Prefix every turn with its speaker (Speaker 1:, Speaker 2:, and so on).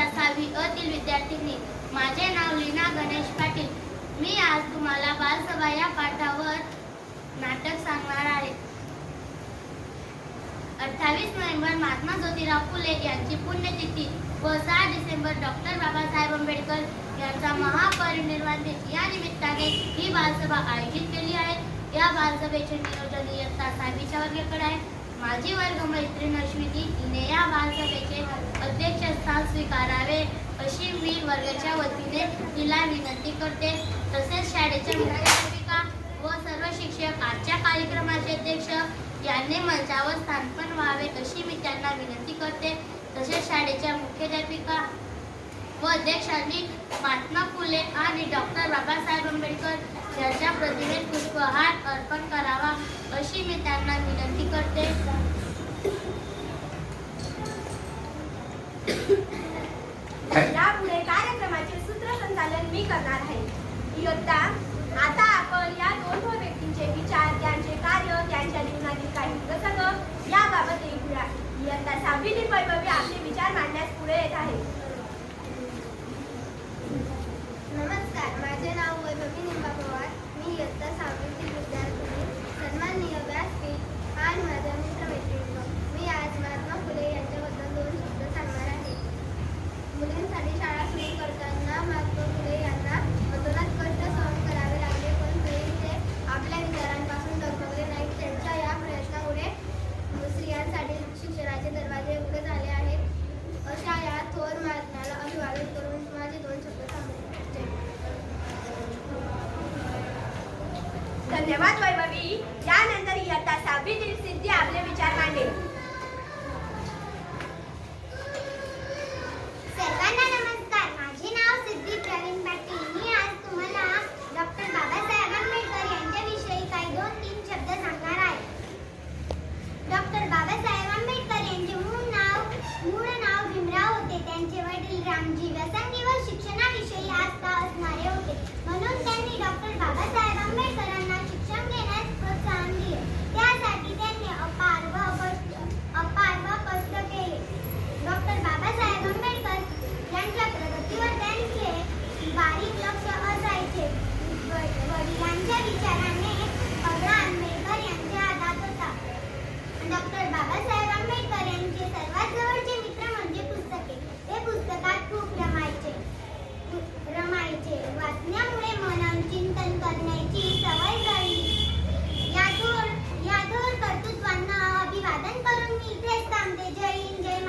Speaker 1: इयत्ता सहावी अतील विद्यार्थिनी. माझे नाव लीना गणेश पाटील. मी आज तुम्हाला बालसभा या पाठावर नाटक सांगणार आहे. अठ्ठावीस नोव्हेंबर महात्मा ज्योतिराव फुले यांची पुण्यतिथी व सहा डिसेंबर डॉक्टर बाबासाहेब आंबेडकर यांचा महापरिनिर्वाण दिन. या निमित्ताने ही बालसभा आयोजित केली आहे. या बालसभेचे नियोजन इयत्ता सहावीच्या वर्गाकडे आहे. माझी वर्ग मैत्रीण अश्विनी तिने या बालसभेचे अध्यक्षस्थान स्वीकारावे अशी मी वर्गाच्या वतीने तिला विनंती करते. तसेच शाळेच्या मुख्याध्यापिका व सर्व शिक्षक आजच्या कार्यक्रमाचे अध्यक्ष यांनी मंचावर स्थानपण व्हावे अशी मी त्यांना विनंती करते. तसेच शाळेच्या मुख्याध्यापिका व अध्यक्षांनी महात्मा फुले आणि डॉक्टर बाबासाहेब आंबेडकर यांच्या प्रतिमेत पुष्पहार अर्पण करावा अशी मी त्यांना विनंती करते.
Speaker 2: यापुढे कार्यक्रमाचे सूत्रसंचालन मी करणार आहे. इयत्ता आता आपण या दोन व्यक्तींचे विचार त्यांचे कार्य त्यांच्या जीवनातील काही प्रसंग याबाबत ऐकूया इयत्ता सहावीतील वैभवी आपले विचार मांडण्यास पुढे येत आहे.
Speaker 1: धन्यवाद वैभवी. यानंतर इयत्ता सहावी सिद्धी आपले विचार
Speaker 2: मांडेल Thank you.